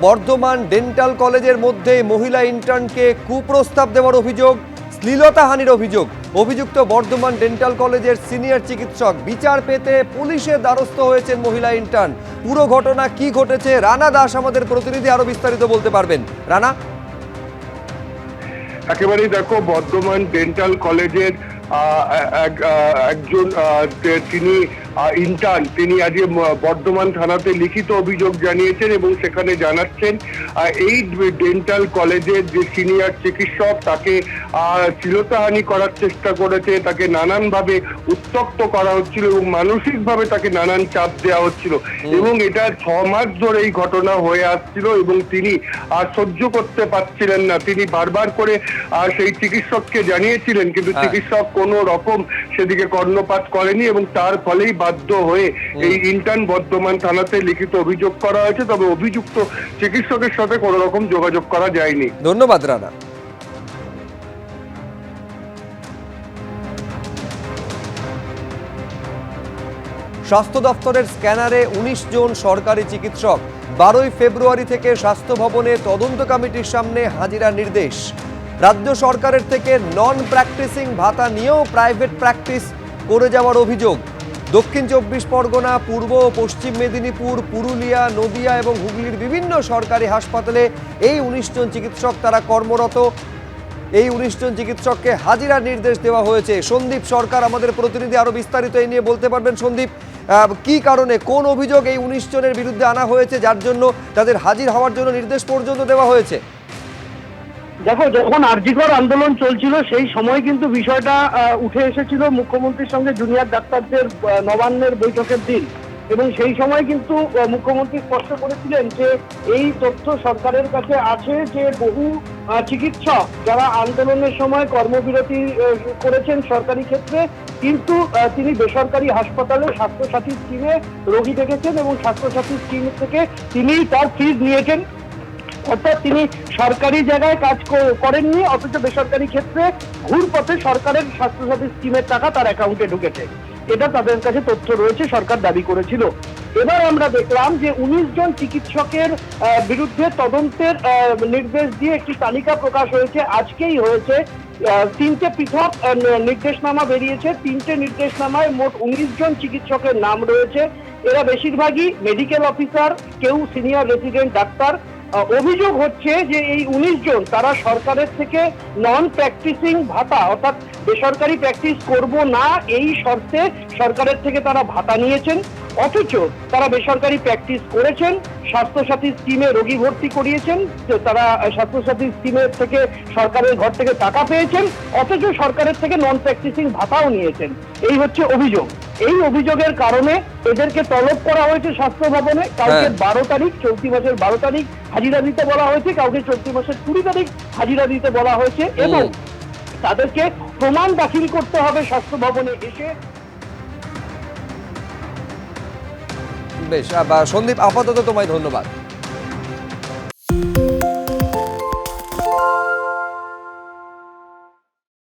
Bardhaman dental কলেজের মধ্যে মহিলা ইন্টার্নকে কুপ্রস্তাব দেওয়ার অভিযোগ শ্লীলতাহানির অভিযোগ। অভিযুক্ত বর্ধমান ডেন্টাল কলেজের সিনিয়র চিকিৎসক বিচার পেতে পুলিশের দ্বারস্থ হয়েছেন মহিলা ইন্টার্ন। পুরো ঘটনা কি ঘটেছে, রানা দাস আমাদের প্রতিনিধি আরও বিস্তারিত বলতে পারবেন। রানা? একেবারেই দেখো, বর্ধমান ডেন্টাল কলেজের এক- একজন তিনি ইন্টার্ন তিনি আজকে বর্ধমান থানাতে লিখিত অভিযোগ জানিয়েছেন এবং সেখানে জানাচ্ছেন এই ডেন্টাল কলেজের যে সিনিয়র চিকিৎসক তাকে শ্লীলতাহানি করার চেষ্টা করেছে তাকে নানানভাবে উত্তক্ত করা হচ্ছিল এবং মানসিকভাবে তাকে নানান চাপ দেওয়া হচ্ছিল। এবং এটা ছ মাস ধরে এই ঘটনা হয়ে আসছিল এবং তিনি আর সহ্য করতে পারছিলেন না। তিনি বারবার করে সেই চিকিৎসককে জানিয়েছিলেন কিন্তু হ্যাঁ। চিকিৎসক কোনো রকম সেদিকে কর্ণপাত করেনি এবং তার ফলেই বাধ্য হয়ে এই ইন্টার্ন বর্ধমান থানাতে লিখিত অভিযোগ করা হয়েছে তবে অভিযুক্ত চিকিৎসকের সাথে কোনো রকম যোগাযোগ করা যায়নি। ধন্যবাদ রানা। স্বাস্থ্য দপ্তরের স্ক্যানারে উনিশ জন সরকারি চিকিৎসক বারোই ফেব্রুয়ারি থেকে স্বাস্থ্য ভবনে তদন্ত কমিটির সামনে হাজিরার নির্দেশ। রাজ্য সরকারের থেকে নন প্র্যাকটিসিং ভাতা নিয়েও প্রাইভেট প্র্যাকটিস করে যাওয়ার অভিযোগ। দক্ষিণ চব্বিশ পরগনা, পূর্ব ও পশ্চিম মেদিনীপুর, পুরুলিয়া, নদিয়া এবং হুগলির বিভিন্ন সরকারি হাসপাতালে এই উনিশ জন চিকিৎসক তারা কর্মরত। এই উনিশ জন চিকিৎসককে হাজিরার নির্দেশ দেওয়া হয়েছে। সন্দীপ সরকার আমাদের প্রতিনিধি আরও বিস্তারিত এই নিয়ে বলতে পারবেন। সন্দীপ কি কারণে, কোন অভিযোগ এই উনিশ জনের বিরুদ্ধে আনা হয়েছে, যার জন্য তাদের হাজির হওয়ার জন্য নির্দেশ পর্যন্ত দেওয়া হয়েছে? দেখো, যখন আরজিকর আন্দোলন চলছিল, সেই সময় কিন্তু বিষয়টা উঠে এসেছিল মুখ্যমন্ত্রীর সঙ্গে জুনিয়র ডাক্তারদের নবান্নের বৈঠকের দিন। এবং সেই সময় কিন্তু মুখ্যমন্ত্রী স্পষ্ট করেছিলেন যে এই তথ্য সরকারের কাছে আছে যে বহু চিকিৎসক যারা আন্দোলনের সময় কর্মবিরতি করেছেন সরকারি ক্ষেত্রে, কিন্তু তিনি বেসরকারি হাসপাতালে স্বাস্থ্যসাথী স্কিমে রোগী দেখেছেন এবং স্বাস্থ্যসাথী স্কিম থেকে তিনি তার ফিজ নিয়েছেন। অর্থাৎ তিনি সরকারি জায়গায় কাজ করেননি, অথচ বেসরকারি ক্ষেত্রে ঘুরপথে সরকারের স্বাস্থ্যসাথী স্কিমের টাকা তার অ্যাকাউন্টে ঢুকেছে। এটা তাদের কাছে তথ্য রয়েছে, সরকার দাবি করেছিল। এবার আমরা দেখলাম যে উনিশ জন চিকিৎসকের বিরুদ্ধে তদন্তের নির্দেশ দিয়ে একটি তালিকা প্রকাশ হয়েছে। আজকেই হয়েছে তিনটে পৃথক নির্দেশনামা বেরিয়েছে। তিনটে নির্দেশনামায় মোট উনিশ জন চিকিৎসকের নাম রয়েছে। এরা বেশিরভাগই মেডিকেল অফিসার কেউ সিনিয়র রেসিডেন্ট ডাক্তার। অভিযোগ হচ্ছে যে এই উনিশ জন তারা সরকারের থেকে নন প্র্যাকটিসিং ভাতা, অর্থাৎ বেসরকারি প্র্যাকটিস করব না এই শর্তে সরকারের থেকে তারা ভাতা নিয়েছেন। অথচ তারা বেসরকারি প্র্যাকটিস করেছেন, স্বাস্থ্যসাথী স্কিমে রোগী ভর্তি করিয়েছেন তারা স্বাস্থ্যসাথী স্কিমের থেকে সরকারের ঘর থেকে টাকা পেয়েছেন, অথচ সরকারের থেকে নন প্র্যাকটিসিং ভাতাও নিয়েছেন। এই হচ্ছে অভিযোগ। এই অভিযোগের কারণে এদেরকে তলব করা হয়েছে স্বাস্থ্য ভবনে। কাউকে হ্যাঁ। বারো তারিখ চলতি মাসের বারো তারিখ হাজিরা দিতে বলা হয়েছে। কাউকে চলতি মাসের কুড়ি তারিখ হাজিরা দিতে বলা হয়েছে এবং তাদেরকে প্রমাণ দাখিল করতে হবে স্বাস্থ্য ভবনে এসে। বেশ সন্দীপ আপাতত তোমায় ধন্যবাদ।